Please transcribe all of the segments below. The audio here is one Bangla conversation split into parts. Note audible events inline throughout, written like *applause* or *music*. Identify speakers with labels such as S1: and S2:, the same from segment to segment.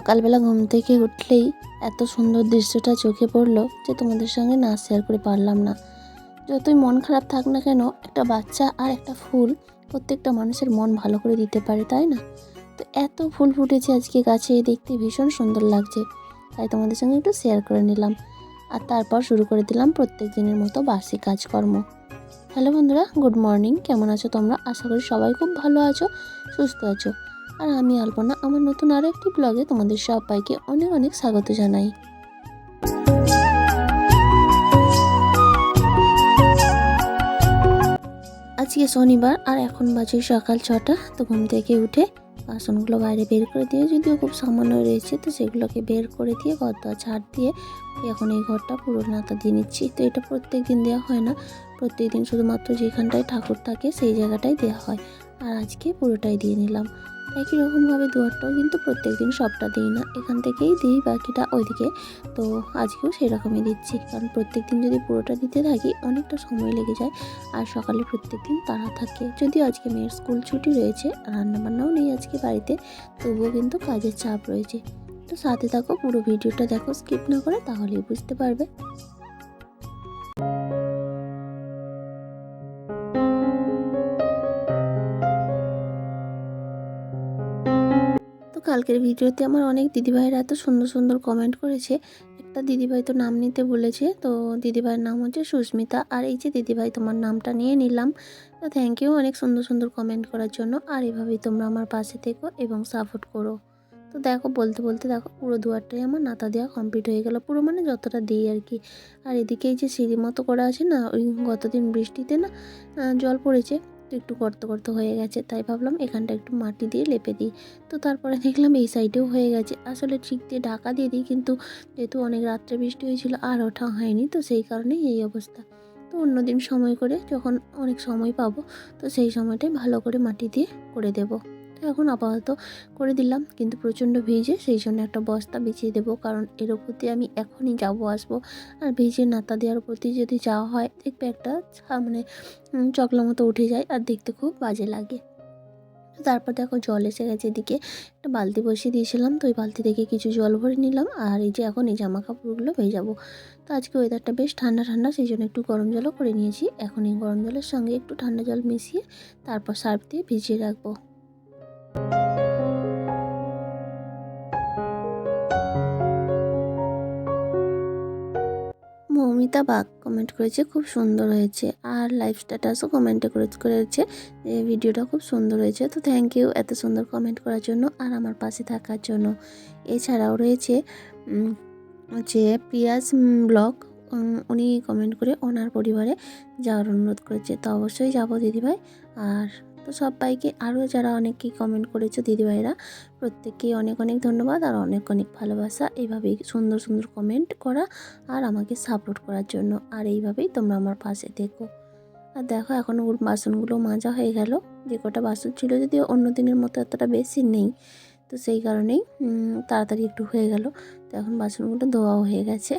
S1: সকালবেলা ঘুম থেকে উঠলেই এত সুন্দর দৃশ্যটা চোখে পড়ল যে তোমাদের সঙ্গে না শেয়ার করে পারলাম না। যতই মন খারাপ থাক না কেন, একটা বাচ্চা আর একটা ফুল প্রত্যেকটা মানুষের মন ভালো করে দিতে পারে, তাই না? তো এত ফুল ফুটেছে আজকে গাছে, দেখতে ভীষণ সুন্দর লাগছে। তাই তোমাদের সঙ্গে একটু শেয়ার করে নিলাম। আর তারপর শুরু করে দিলাম প্রত্যেক দিনের মতো বাসি কাজকর্ম। হ্যালো বন্ধুরা গুড মর্নিং কেমন আছো তোমরা? আশা করি সবাই খুব ভালো আছো, সুস্থ আছো। আর আমি আলপনা, আমার নতুন আরও একটি ব্লগে তোমাদের সবাইকে অনেক অনেক স্বাগত জানাই। আজকে শনিবার আর এখন বাজে সকাল ছটা, তো ঘুম থেকে উঠে বাসনগুলো বাইরে বের করে দিয়ে, যদিও খুব সামান্য রয়েছে, তো সেগুলোকে বের করে দিয়ে ঘর দোয়া ছাড় দিয়ে এখন এই ঘরটা পুরো নাতা দিয়ে নিচ্ছি। তো এটা প্রত্যেক দিন দেওয়া হয় না প্রত্যেক দিন শুধুমাত্র যেখানটায় ঠাকুর থাকে সেই জায়গাটাই দেওয়া হয়। আর আজকে পুরোটাই দিয়ে নিলাম। একই রকমভাবে দুয়ারটাও কিন্তু প্রত্যেক দিন সবটা দিই না। এখান থেকেই দিই, বাকিটা ওইদিকে। তো আজকেও সেই রকমই দিচ্ছি। কারণ প্রত্যেক দিন যদি পুরোটা দিতে থাকি, অনেকটা সময় লেগে যায়। আর সকালে প্রত্যেক দিন তাড়া থাকে। যদিও আজকে মেয়ের স্কুল ছুটি রয়েছে, রান্নাবান্নাও নেই আজকে বাড়িতে, তবুও কিন্তু কাজের চাপ রয়েছে। তো সাথে থাকো, পুরো ভিডিওটা দেখো, স্কিপ না করে তাহলেই বুঝতে পারবে। কালকের ভিডিওতে আমার অনেক দিদিভাইরা এত সুন্দর সুন্দর কমেন্ট করেছে। একটা দিদিভাই তো নাম নিতে বলেছে, তো দিদিভাইয়ের নাম হচ্ছে সুস্মিতা। আর এই যে দিদিভাই, তোমার নামটা নিয়ে নিলাম। তো থ্যাংক ইউ অনেক সুন্দর সুন্দর কমেন্ট করার জন্য। আর এভাবেই তোমরা আমার পাশে থেকো এবং সাপোর্ট করো। তো দেখো, বলতে বলতে দেখো, পুরো দুয়ারটাই আমার নাতা দেওয়া কমপ্লিট হয়ে গেল। পুরো মানে যতটা দিই আর কি। আর এদিকে এই যে সিঁড়ি মতো করা আছে না, ওই গতদিন বৃষ্টিতে না জল পড়েছে। একটু গর্ত গর্ত হয়ে গেছে, তাই ভাবলাম এখানটা একটু মাটি দিয়ে লেপে দিই। তো তারপরে দেখলাম এই সাইডেও হয়ে গেছে। আসলে ঠিক দিয়ে ঢাকা দিয়ে দিই, কিন্তু যেহেতু অনেক রাত্রে বৃষ্টি হয়েছিল আর ওঠা হয়নি, তো সেই কারণেই এই অবস্থা। তো অন্যদিন সময় করে যখন অনেক সময় পাবো, তো সেই সময়টাই ভালো করে মাটি দিয়ে করে দেব। এখন আপাতত করে দিলাম, কিন্তু প্রচণ্ড ভিজে, সেই জন্য একটা বস্তা বিছিয়ে দেবো, কারণ এর দিয়ে আমি এখনই যাব আসব। আর ভিজে নাতা দেওয়ার দিয়ে যদি যাওয়া হয়, দেখবে একটা মানে চকলা মতো উঠে যায় আর দেখতে খুব বাজে লাগে। তারপর দেখো জল এসে গেছে এদিকে, একটা বালতি বসিয়ে দিয়েছিলাম, তো ওই বালতি থেকে কিছু জল ভরে নিলাম, আর এই যে এখন এই জামা কাপড়গুলো ভেজাবো। তো আজকে ওয়েদারটা বেশ ঠান্ডা ঠান্ডা, সেই জন্য একটু গরম জলও করে নিয়েছি। এখন এই গরম জলের সঙ্গে একটু ঠান্ডা জল মিশিয়ে তারপর সার্ফ দিয়ে ভিজিয়ে রাখব। মৌমিতা বাগ কমেন্ট করেছে, খুব সুন্দর হয়েছে। আর লাইভ স্ট্যাটাসও কমেন্টে করেছে। যে ভিডিওটা খুব সুন্দর হয়েছে। তো থ্যাংক ইউ এত সুন্দর কমেন্ট করার জন্য আর আমার পাশে থাকার জন্য। এছাড়াও রয়েছে হচ্ছে পিয়াজ ব্লগ উনি কমেন্ট করে ওনার পরিবারে যাওয়ার অনুরোধ করেছে। তো অবশ্যই যাব দিদিভাই। আর তো সবাইকে আরও যারা অনেকেই কমেন্ট করেছ দিদিভাইরা, প্রত্যেককেই অনেক অনেক ধন্যবাদ আর অনেক অনেক ভালোবাসা। এইভাবেই সুন্দর সুন্দর কমেন্ট করা আর আমাকে সাপোর্ট করার জন্য। আর এইভাবেই তোমরা আমার পাশে থেকো। আর দেখো এখন বাসনগুলো মাজা হয়ে গেল। যে কটা বাসন ছিল যদিও অন্য দিনের মতো এতটা বেশি নেই। তো সেই কারণেই তাড়াতাড়ি একটু হয়ে গেল। তো এখন বাসনগুলো ধোয়াও হয়ে গেছে।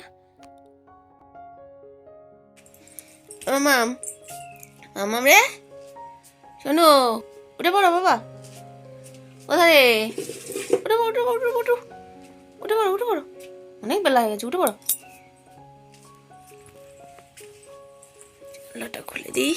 S2: ও মাম মামাম রে। শোনো, উঠে পড়ো বাবা। কোথায় রে? উঠে পড়ো উঠে পড়ো উঠে পড়ো উঠে পড়ো অনেক বেলা হয়ে গেছে, উঠে পড়ো। জানলাটা খুলে দিই।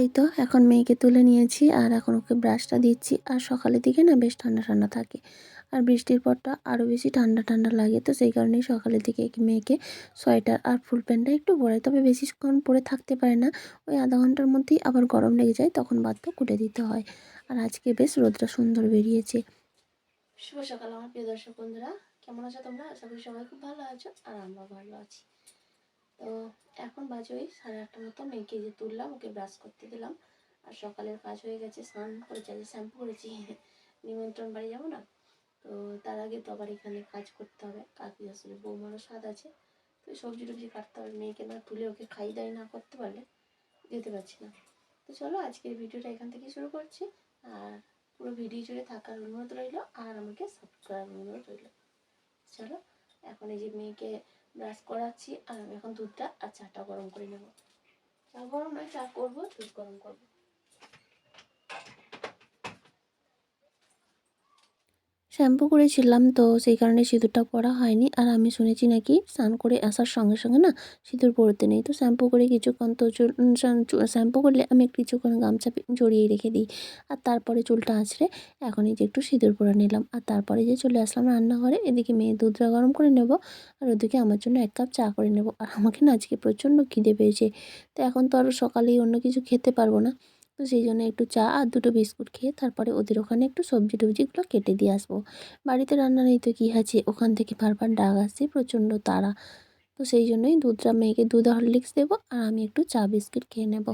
S1: এই তো, এখন মেয়েকে তুলে নিয়েছি আর এখন ওকে ব্রাশটা দিচ্ছি। আর সকালের দিকে না বেশ ঠান্ডা ঠান্ডা থাকে। আর বৃষ্টির পরটা আরও বেশি ঠান্ডা ঠান্ডা লাগে, তো সেই কারণেই সকালের দিকে মেয়েকে সোয়েটার আর ফুল প্যান্টটা একটু পরে তবে বেশিক্ষণ পরে থাকতে পারে না, ওই আধা ঘণ্টার মধ্যেই আবার গরম লেগে যায়, তখন বাধ্য কুটে দিতে হয়। আর আজকে বেশ রোদটা সুন্দর বেরিয়েছে। শুভ সকাল আমার প্রিয় দর্শক বন্ধুরা, কেমন আছো তোমরা? সবাই খুব ভালো আছো, আর আমরা ভালো আছি। তো এখন বাজে ওই সাড়ে আটটার মতো। মেয়েকে যে তুললাম, ওকে ব্রাশ করতে দিলাম। আর সকালের কাজ হয়ে গেছে, স্নান করেছি, আজকে শ্যাম্পু করেছি। *laughs* নিমন্ত্রণ বাড়ি যাব না? তো তার আগে তো আবার এখানে কাজ করতে হবে। কাকি আসলে বৌমারও স্বাদ আছে। তো সবজি টবজি কাটতে হবে। মেয়েকে না তুলে ওকে খাই দাই না করতে পারলে যেতে পারছি না। তো চলো, আজকের ভিডিওটা এখান থেকে শুরু করছি। আর পুরো ভিডিও জুড়ে থাকার অনুরোধ রইল। আর আমাকে সাবস্ক্রাইব অনুরোধ রইল। চলো, এখন এই যে মেয়েকে ব্রাশ করাচ্ছি, আর আমি এখন দুধটা আর চাটা গরম করে নেব। চা গরম নয়, চা করব, দুধ গরম করব। শ্যাম্পু করেছিলাম, তো সেই কারণে সিঁদুরটা পরা হয়নি। আর আমি শুনেছি নাকি স্নান করে আসার সঙ্গে সঙ্গে না সিঁদুর পরতে নেই। তো শ্যাম্পু করে কিছুক্ষণ তো শ্যাম্পু করলে আমি কিছুক্ষণ গামছা জড়িয়ে রেখে দিই। আর তারপরে চুলটা আঁচড়ে এখন এই যে একটু সিঁদুর পরে নিলাম। আর তারপরে যে চলে আসলাম রান্নাঘরে, এদিকে মেয়ে দুধটা গরম করে নেব আর ওদিকে আমার জন্য এক কাপ চা করে নেব। আর আমাকে না আজকে প্রচণ্ড খিদে পেয়েছে। তো এখন তো আরও সকালেই অন্য কিছু খেতে পারব না। তো সেই জন্য একটু চা আর দুটো বিস্কুট খেয়ে তারপরে ওদের ওখানে একটু সবজি টবজিগুলো কেটে দিয়ে আসব। বাড়িতে রান্না নেই তো কী আছে? ওখান থেকে বারবার ডাক আসছে প্রচণ্ড তারা তো সেই জন্যই দুধটা মেয়েকে দুধ হরলিক্স দেবো আর আমি একটু চা বিস্কিট খেয়ে নেব।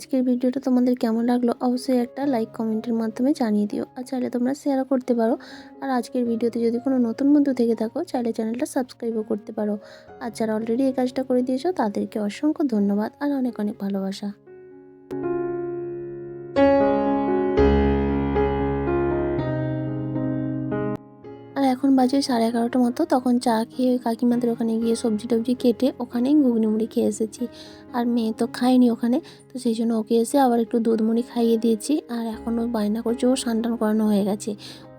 S1: আজকের ভিডিওটা তোমাদের কেমন লাগল অবশ্যই একটা লাইক কমেন্টের মাধ্যমে জানিয়ে দিও। আর চাইলে তোমরা শেয়ারও করতে পারো। আর আজকের ভিডিওতে যদি কোনো নতুন বন্ধু থেকে থাকো, চাইলে চ্যানেলটা সাবস্ক্রাইবও করতে পারো। আর যারা অলরেডি এই কাজটা করে দিয়েছ, তাদেরকে অসংখ্য ধন্যবাদ। আর অনেক অনেক ভালোবাসা। এখন বাজে সাড়ে এগারোটার মতো, তখন চা খেয়ে কাকিমাদের ওখানে গিয়ে সবজি টবজি কেটে ওখানেই ঘুগনি মুড়ি খেয়ে এসেছি। আর মেয়ে তো খায়নি ওখানে, তো সেই জন্য ওকে এসে আবার একটু দুধ মুড়ি খাইয়ে দিয়েছি। আর এখন ও বায়না করছে, ও সান টান করানো হয়ে গেছে।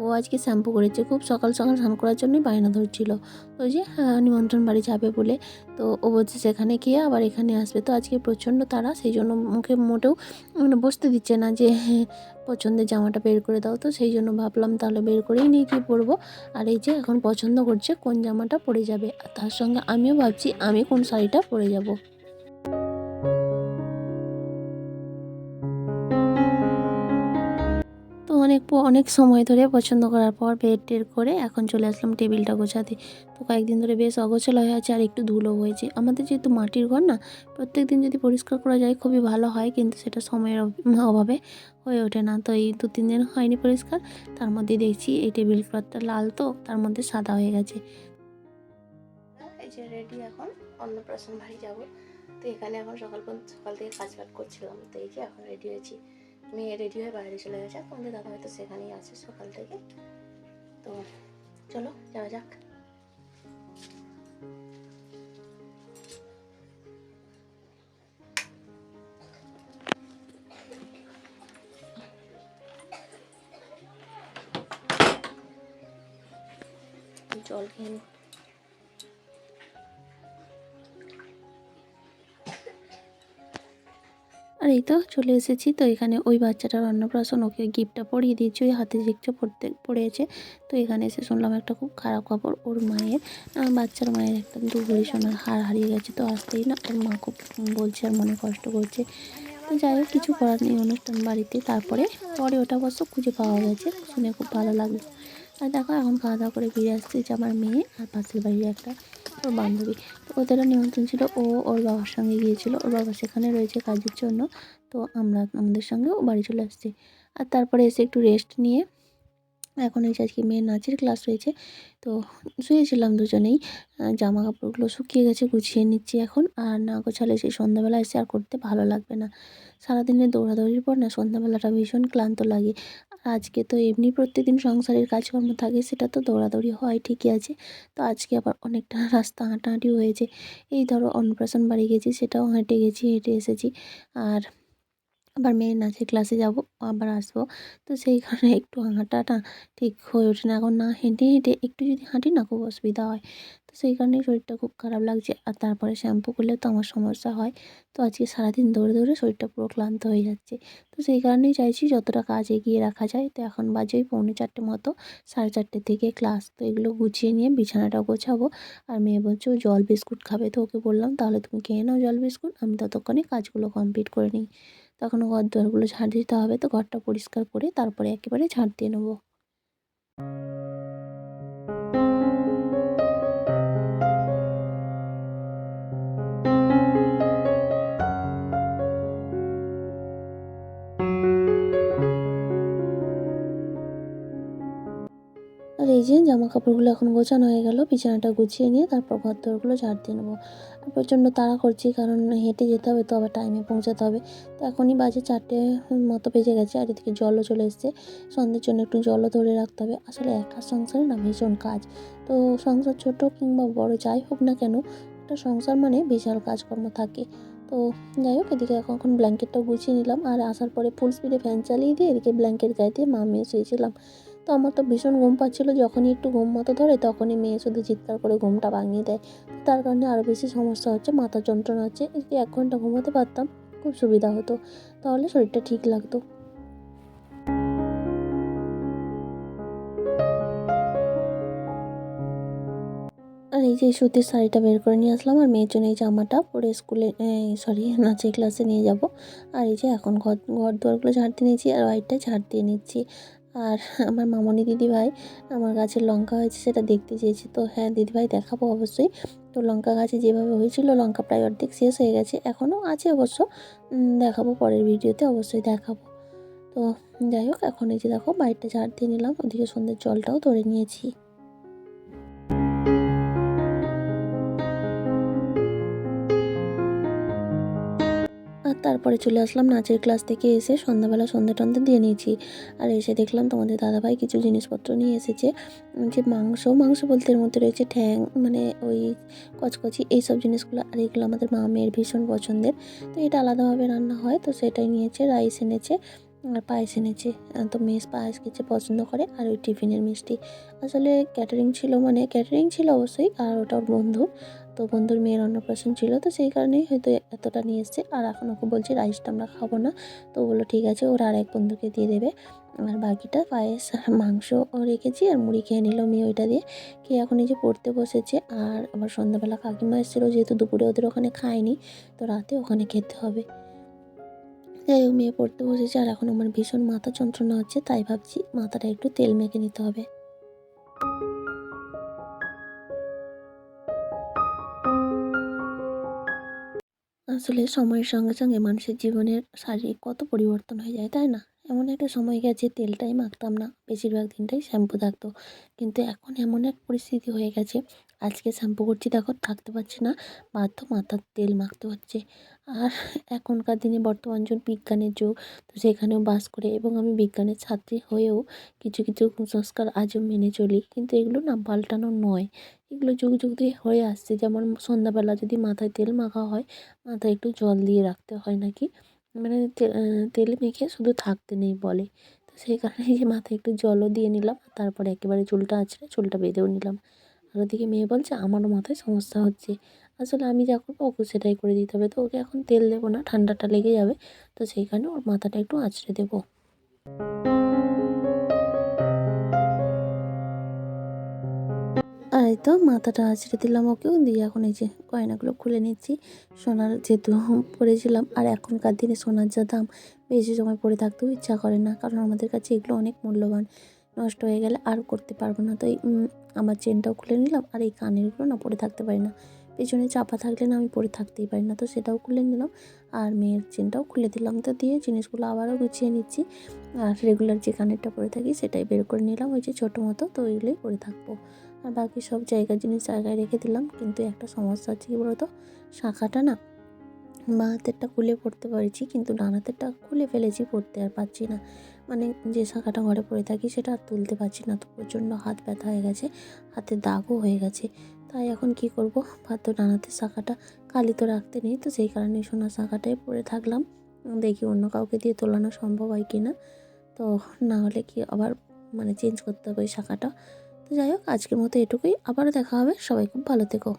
S1: ও আজকে শ্যাম্পু করেছে। খুব সকাল সকাল স্নান করার জন্যই বায়না ধরছিল। তো যে হ্যাঁ, নিমন্ত্রণ বাড়ি যাবে বলে। তো ও বলছে সেখানে গিয়ে আবার এখানে আসবে। তো আজকে প্রচণ্ড তারা সেই জন্য মুখে মোটেও মানে বসতে দিচ্ছে না যে হ্যাঁ, পছন্দের জামাটা বের করে দাও। তো সেই জন্য ভাবলাম তাহলে বের করেই নিয়ে গিয়ে পরবো। আর এই যে এখন পছন্দ করছে কোন জামাটা পরে যাবে। আর তার সঙ্গে আমিও ভাবছি আমি কোন শাড়িটা পরে যাব। অনেক অনেক সময় ধরে পছন্দ করার পর বেড টের করে এখন চলে আসলাম টেবিলটা গোছাতে। তো কয়েকদিন ধরে বেশ অগোছালো হয়ে আছে আর একটু ধুলো হয়েছে আমাদের যেহেতু মাটির ঘর না প্রত্যেক দিন যদি পরিষ্কার করা যায় খুবই ভালো হয় কিন্তু সেটা সময়ের অভ- অভাবে হয়ে ওঠে না। তো এই দু তিন দিন হয়নি পরিষ্কার, তার মধ্যে দেখছি এই টেবিল ক্লথটা লাল তো, তার মধ্যে সাদা হয়ে গেছে। এই যে রেডি এখন, অন্নপ্রাশন বাড়ি যাব। তো এখানে এখন সকাল সকাল থেকে কাজ বাজ করছিলাম, তো এই যে এখন রেডি হয়েছি। মেয়ে রেডি হয়ে বাইরে চলে গেছে। তোমাদের দাদা হয়তো সেখানেই আছে সকাল থেকে। তো চলো, যাওয়া যাক। জল খেয়ে আর এই তো চলে এসেছি। তো এখানে ওই বাচ্চাটার অন্নপ্রাশন ওকে গিফটটা পরিয়ে দিয়েছি। ওই হাতে জিগটা পড়তে পড়েছে। তো এখানে এসে শুনলাম একটা খুব খারাপ খবর। ওর মায়ের আহ, বাচ্চার মায়ের একটা দুপুরি সোনার হার হারিয়ে গেছে। তো আসতেই না ওর মা খুব বলছে আর মনে কষ্ট করছে। তো যাই হোক কিছু করার নেই অনুষ্ঠান বাড়িতে। তারপরে পরে ওটা অবশ্য খুঁজে পাওয়া গেছে। শুনে খুব ভালো লাগল। আর দেখো এখন খাওয়া দাওয়া করে ফিরে আসছে যে আমার মেয়ে আর পাশের বাড়ির একটা ওর বান্ধবী। তো ওদেরও নিমন্ত্রণ ছিল। ও ওর বাবার সঙ্গে গিয়েছিল। ওর বাবা সেখানে রয়েছে কাজের জন্য। তো আমরা আমাদের সঙ্গেও বাড়ি চলে আসছি। আর তারপরে এসে একটু রেস্ট নিয়ে এখন এই আজকে মেয়ের নাচের ক্লাস রয়েছে, তো শুয়েছিলাম দুজনেই জামা কাপড়গুলো শুকিয়ে গেছে, গুছিয়ে নিচ্ছি এখন, আর না গোছালে সেই সন্ধ্যাবেলা এসে আর করতে ভালো লাগবে না। সারাদিনের দৌড়াদৌড়ির পর না সন্ধ্যাবেলাটা ভীষণ ক্লান্ত লাগে। আর আজকে তো এমনি প্রত্যেকদিন সংসারের কাজকর্ম থাকে, সেটা তো দৌড়াদৌড়ি হয়, ঠিকই আছে। তো আজকে আবার অনেকটা *laughs* রাস্তা হাঁটাহাঁটি হয়েছে। এই ধরো অন্নপ্রাশন বাড়ি গেছি, সেটাও হেঁটে গেছি, হেঁটে এসেছি। আর আবার মেয়ের নাচের ক্লাসে যাব, আবার আসব। তো সেই কারণে একটু হাঁটাটা ঠিক হয়ে ওঠে না। এখন না হেঁটে হেঁটে একটু যদি হাঁটি না, খুব অসুবিধা হয়। তো সেই কারণে শরীরটা খুব খারাপ লাগছে। আর তারপরে শ্যাম্পু করলে তো আমার সমস্যা হয়। তো আজকে সারাদিন দৌড়ে দৌড়ে শরীরটা পুরো ক্লান্ত হয়ে যাচ্ছে। তো সেই কারণেই চাইছি যতটা কাজ এগিয়ে রাখা যায়, তো এখন বাজে ওই পৌনে চারটে মতো, সাড়ে চারটে থেকে ক্লাস তো এগুলো গুছিয়ে নিয়ে বিছানাটা গোছাবো। আর মেয়ে বলছে, ও জল বিস্কুট খাবে তো ওকে বললাম, তাহলে তুমি খেয়ে নাও জল বিস্কুট, আমি ততক্ষণে কাজগুলো কমপ্লিট করে নিই। তখন ঘর দুয়ারগুলো ঝাড় দিতে হবে। তো ঘরটা পরিষ্কার করে তারপরে একেবারে ঝাড় দিয়ে নেব। যে জামা কাপড়গুলো এখন গোছানো হয়ে গেল। বিছানাটা গুছিয়ে নিয়ে তারপর ঘর দোরগুলো ঝাড় দিয়ে নেব। প্রচণ্ড তাড়া করছি, কারণ হেঁটে যেতে হবে, তো আবার টাইমে পৌঁছাতে হবে। তো এখনই বাজে চারটে মতো বেজে গেছে আর এদিকে জলও চলে এসছে। সন্ধ্যের জন্য একটু জলও ধরে রাখতে হবে। আসলে একা সংসারে না, ভীষণ কাজ। তো সংসার ছোট কিংবা বড় যাই হোক না কেন, একটা সংসার মানে বিশাল কাজকর্ম থাকে। তো যাই হোক, এদিকে এখন ব্ল্যাঙ্কেটটা গুছিয়ে নিলাম। আর আসার পরে ফুল স্পিডে ফ্যান চালিয়ে দিয়ে এদিকে ব্ল্যাঙ্কেট গায়ে দিয়ে মা মেয়ে শুয়েছিলাম। তো আমার তো ভীষণ ঘুম পাচ্ছিল। যখনই একটু ঘুম মতো ধরে তখনই মেয়ে শুধু চিৎকার করে ঘুমটা ভাঙিয়ে দেয়। তার কারণে আরও বেশি সমস্যা হচ্ছে, মাথা যন্ত্রণা হচ্ছে। যদি এক ঘণ্টা ঘুমাতে পারতাম, খুব সুবিধা হতো। তাহলে শরীরটা ঠিক লাগতো। আর এই যে সুতির শাড়িটা বের করে নিয়ে আসলাম, আর মেয়ের জন্য এই জামাটা পরে স্কুলে সরি, নাচের ক্লাসে নিয়ে যাব। আর এই যে এখন ঘর ঘর দুয়ারগুলো ঝাড় দিয়ে নিয়েছি, আর হোয়াইটটা ঝাড় দিয়ে নিচ্ছি। আর আমার মামনি দিদিভাই আমার গাছের লঙ্কা হয়েছে, সেটা দেখতে চেয়েছে। তো হ্যাঁ দিদিভাই দেখাবো অবশ্যই। তো লঙ্কা গাছে যেভাবে হয়েছিল, লঙ্কা প্রায় অর্ধেক শেষ হয়ে গেছে, এখনও আছে অবশ্য। দেখাবো পরের ভিডিওতে, অবশ্যই দেখাবো। তো যাই হোক, এখন এই যে দেখো, বাইরটা ঝাড় দিয়ে নিলাম, ওদিকে সন্ধ্যের জলটাও ধরে নিয়েছি। তারপরে চলে আসলাম নাচের ক্লাস থেকে এসে সন্ধ্যাবেলা সন্ধ্যা টন্ধে দিয়ে নিয়েছি। আর এসে দেখলাম তোমাদের দাদাভাই কিছু জিনিসপত্র নিয়ে এসেছে। যে মাংস মাংস বলতে এর মধ্যে রয়েছে ঠ্যাং মানে ওই কচকচি, এইসব জিনিসগুলো। আর এগুলো আমাদের মা মেয়ের ভীষণ পছন্দের। তো এটা আলাদাভাবে রান্না হয়, তো সেটাই নিয়েছে, রাইস এনেছে আর পায়েস এনেছে। তো মেস পায়েস খেতে পছন্দ করে আর ওই টিফিনের মিষ্টি। আসলে ক্যাটারিং ছিল মানে ক্যাটারিং ছিল অবশ্যই আর ওটা বন্ধু। তো বন্ধুর মেয়ের অন্নপ্রাশন ছিল, তো সেই কারণেই হয়তো এতটা নিয়ে এসছে। আর এখন ওকে বলছি, রাইসটা আমরা খাব না। তো বলল, ঠিক আছে। ওর আর এক বন্ধুকে দিয়ে দেবে। আর বাকিটা পায়েস আর মাংস রেখেছি, আর মুড়ি খেয়ে নিল মেয়ে ওইটা দিয়ে। খেয়ে এখন এই যে পড়তে বসেছে, আর আবার সন্ধ্যাবেলা কাকিমা এসেছিল, যেহেতু দুপুরে ওদের ওখানে খায়নি, তো রাতে ওখানে খেতে হবে। যাই হোক, মেয়ে পড়তে বসেছে, আর এখন আমার ভীষণ মাথা যন্ত্রণা হচ্ছে, তাই ভাবছি মাথাটা একটু তেল মেখে নিতে হবে। আসলে সময়ের সঙ্গে সঙ্গে মানুষের জীবনের শারীরিক কত পরিবর্তন হয়ে যায় তাই না? এমন একটা সময় গেছে, তেলটাই মাখতাম না। বেশিরভাগ দিনটাই শ্যাম্পু থাকতো। কিন্তু এখন এমন এক পরিস্থিতি হয়ে গেছে, আজকে শ্যাম্পু করছি দেখো থাকতে পারছি না। বাধ্য মাথার তেল মাখতে হচ্ছে। আর এখনকার দিনে বর্তমান যুগ, বিজ্ঞানের যুগ, তো সেখানেও বাস করে এবং আমি বিজ্ঞানের ছাত্রী হয়েও কিছু কিছু কুসংস্কার আজও মেনে চলি। কিন্তু এগুলো না পাল্টানো নয়। এগুলো যুগ যুগ দিয়ে হয়ে আসছে। যেমন সন্ধ্যাবেলা যদি মাথায় তেল মাখা হয়, মাথায় একটু জল দিয়ে রাখতে হয় নাকি? মানে তেলে মেখে শুধু থাকতে নেই বলে। তো সেই কারণে যে মাথায় একটু জলও দিয়ে নিলাম তারপরে একেবারে চুলটা আঁচড়ে চুলটা বেঁধেও নিলাম। আর ওদিকে মেয়ে বলছে, আমারও মাথায় সমস্যা হচ্ছে। আসলে আমি যা করব ওকে সেটাই করে দিতে হবে। তো ওকে এখন তেল দেবো না, ঠান্ডাটা লেগে যাবে। তো সেই কারণে ওর মাথাটা একটু আঁচড়ে দেবো। এই তো মাথাটা আঁচড়ে দিলাম ওকেও, দিয়ে এখন এই যে গয়নাগুলো খুলে নিচ্ছি। সোনার যেহেতু পরেছিলাম, আর এখনকার দিনে সোনার যা দাম, বেশি সময় পরে থাকতেও ইচ্ছা করে না, কারণ আমাদের কাছে এগুলো অনেক মূল্যবান, নষ্ট হয়ে গেলে আর করতে পারব না। তো এই আমার চেনটাও খুলে নিলাম, আর এই কানেরগুলো না পরে থাকতে পারি না। পেছনে চাপা থাকলে না আমি পরে থাকতেই পারি না, তো সেটাও খুলে নিলাম, আর মেয়ের চেনটাও খুলে দিলাম। তো দিয়ে জিনিসগুলো আবারও গুছিয়ে নিচ্ছি, আর রেগুলার যে কানেরটা পরে থাকি সেটাই বের করে নিলাম, ওই যে ছোটো মতো, তো ওইগুলোই পরে থাকব। আর বাকি সব জায়গার জিনিস জায়গায় রেখে দিলাম। কিন্তু একটা সমস্যা হচ্ছে কী বলতো? শাখাটা না বাঁ হাতেরটা খুলে পড়তে পারছি, কিন্তু ডান হাতেরটা খুলে ফেলেছি, পড়তে আর পারছি না। মানে যে শাখাটা ঘরে পড়ে থাকি সেটা আর তুলতে পারছি না। তো প্রচণ্ড হাত ব্যথা হয়ে গেছে, হাতে দাগও হয়ে গেছে। তাই এখন কি করব? ভাত ডান হাতের শাখাটা কালি তো রাখতে নেই, তো সেই কারণে সোনার শাখাটাই পরে থাকলাম। দেখি অন্য কাউকে দিয়ে তোলানো সম্ভব হয় কি না? তো না হলে কি আবার মানে চেঞ্জ করতে হবে ওই শাখাটা? তো যাই হোক আজকের মতো এটুকুই। আবারও দেখা হবে। সবাই খুব ভালো থেকো।